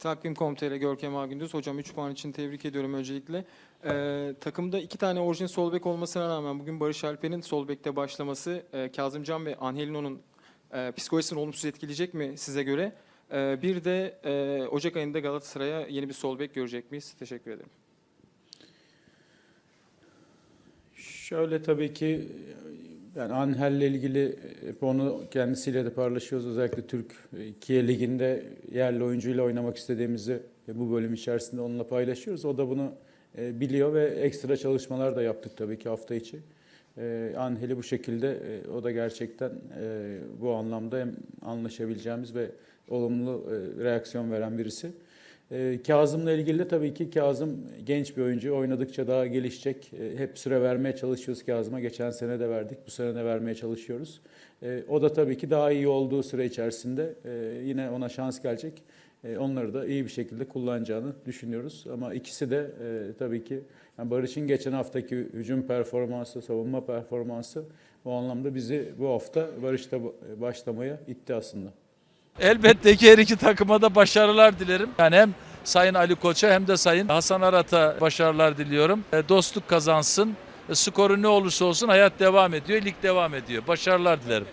Takvim.com.tr Görkem Ağgündüz. Hocam 3 puan için tebrik ediyorum öncelikle. Ee, takımda iki tane orijinal sol bek olmasına rağmen bugün Barış Alper'in sol bekte başlaması e, Kazımcan ve Angelino'nun e, psikolojisini olumsuz etkileyecek mi size göre? Ee, bir de e, Ocak ayında Galatasaray'a yeni bir sol bek görecek miyiz? Teşekkür ederim. Şöyle tabii ki yani Anhel'le ilgili hep onu kendisiyle de paylaşıyoruz. Özellikle Türkiye Ligi'nde yerli oyuncuyla oynamak istediğimizi bu bölüm içerisinde onunla paylaşıyoruz. O da bunu e, biliyor ve ekstra çalışmalar da yaptık tabii ki hafta içi. E, Anhel'i bu şekilde e, o da gerçekten e, bu anlamda hem anlaşabileceğimiz ve olumlu e, reaksiyon veren birisi. Ee, Kazım'la ilgili de tabii ki Kazım genç bir oyuncu. Oynadıkça daha gelişecek. Ee, hep süre vermeye çalışıyoruz Kazım'a. Geçen sene de verdik. Bu sene de vermeye çalışıyoruz. Ee, o da tabii ki daha iyi olduğu süre içerisinde e, yine ona şans gelecek. E, onları da iyi bir şekilde kullanacağını düşünüyoruz. Ama ikisi de e, tabii ki yani Barış'ın geçen haftaki hücum performansı, savunma performansı o anlamda bizi bu hafta Barış'ta başlamaya itti aslında. Elbette ki her iki takıma da başarılar dilerim. Yani hem Sayın Ali Koç'a hem de Sayın Hasan Arat'a başarılar diliyorum. E, Dostluk kazansın. E, Skoru ne olursa olsun hayat devam ediyor, lig devam ediyor. Başarılar dilerim.